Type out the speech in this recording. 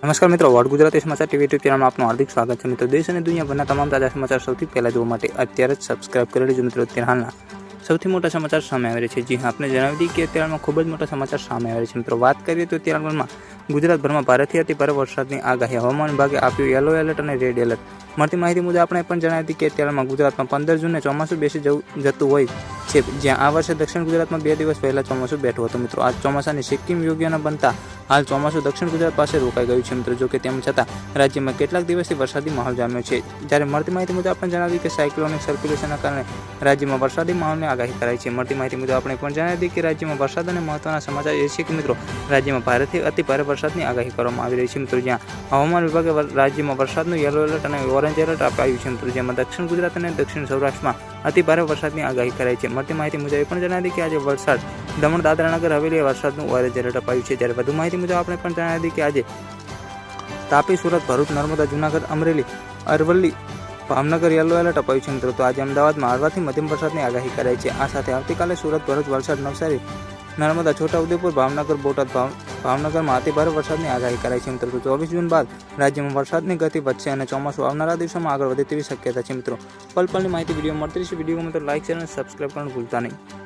નમસ્કાર મિત્રો વર્ડ ગુજરાતી સમાચાર ટીવી યુટ્યુબ ચેનલમાં આપનું હાર્દિક સ્વાગત છે મિત્રો. દેશ અને દુનિયાભરના તમામ તાજા સમાચાર સૌથી પહેલાં જોવા માટે અત્યારે જ સબસ્ક્રાઇબ કરી લેજો મિત્રો અત્યારે હાલના સૌથી મોટા સમાચાર સામે આવી છે. જી હા આપણે જણાવી દઈએ કે અત્યારમાં ખૂબ જ મોટા સમાચાર સામે આવે છે મિત્રો. વાત કરીએ તો અત્યારમાં ગુજરાતભરમાં ભારેથી અતિ ભારે વરસાદની આગાહી, હવામાન વિભાગે આપ્યું યલો એલર્ટ અને રેડ એલર્ટ મળતી માહિતી મુજબ આપણે પણ જણાવી હતી કે અત્યારમાં ગુજરાતમાં પંદર જૂને ચોમાસું બેસી જવું, જતું હોય છે. જ્યાં આ વર્ષે દક્ષિણ ગુજરાતમાં બે દિવસ પહેલાં ચોમાસું બેઠું હતું મિત્રો. આ ચોમાસાની સિક્કિમ યોગ્યના બનતા હાલ ચોમાસું દક્ષિણ ગુજરાત પાસે રોકાઈ ગયું છે મિત્રો. જોકે તેમ છતાં, રાજ્યમાં કેટલાક દિવસથી વરસાદી માહોલ જામ્યો છે. જ્યારે મળતી માહિતી મુજબ આપણે જણાવ્યું કે સાયક્લોનિક સર્ક્યુલેશનના કારણે રાજ્યમાં વરસાદી માહોલની આગાહી કરાઈ છે. મળતી માહિતી મુજબ આપણે પણ જણાવી હતી કે રાજ્યમાં વરસાદ અને મહત્વના સમાચાર એ છે કે મિત્રો, રાજ્યમાં ભારેથી અતિ ભારે વરસાદની આગાહી કરવામાં આવી રહી છે મિત્રો. જ્યાં હવામાન વિભાગે રાજ્યમાં વરસાદનું યલો એલર્ટ અને ઓરેન્જ એલર્ટ અપાયું છે મિત્રો. જેમાં દક્ષિણ ગુજરાત અને દક્ષિણ સૌરાષ્ટ્રમાં અતિ ભારે વરસાદની આગાહી કરાઈ છે. મળતી માહિતી મુજબ એ પણ જણાવી કે આજે વરસાદ દમણ દાદરાનગર હવેલીએ વરસાદનું ઓરેન્જ એલર્ટ અપાયું છે. જ્યારે વધુ માહિતી મુજબ આપણે પણ જણાવી હતી કે આજે તાપી, સુરત, ભરૂચ, નર્મદા, જુનાગઢ, અમરેલી, અરવલ્લી, ભાવનગર, યલો એલર્ટ અપાયું છે મિત્રો. તો આજે અમદાવાદમાં હળવાથી મધ્યમ વરસાદની આગાહી કરાઈ છે. આ સાથે આવતીકાલે સુરત, ભરૂચ, વલસાડ, નવસારી, નર્મદા, છોટાઉદેપુર, ભાવનગર, બોટાદ, ભાવ, ભાવનગરમાં અતિભારે વરસાદની આગાહી કરાઈ છે મિત્રો. ચોવીસ જૂન બાદ રાજ્યમાં વરસાદની ગતિ વધશે અને ચોમાસું આવનારા દિવસોમાં આગળ વધે તેવી શક્યતા છે મિત્રો. પલ પલની માહિતી વીડિયો મળતી રહેશે. વીડિયો ગમે તો લાઇક શેર અને સબસ્ક્રાઈબ કરવાનું ભૂલતા નહીં.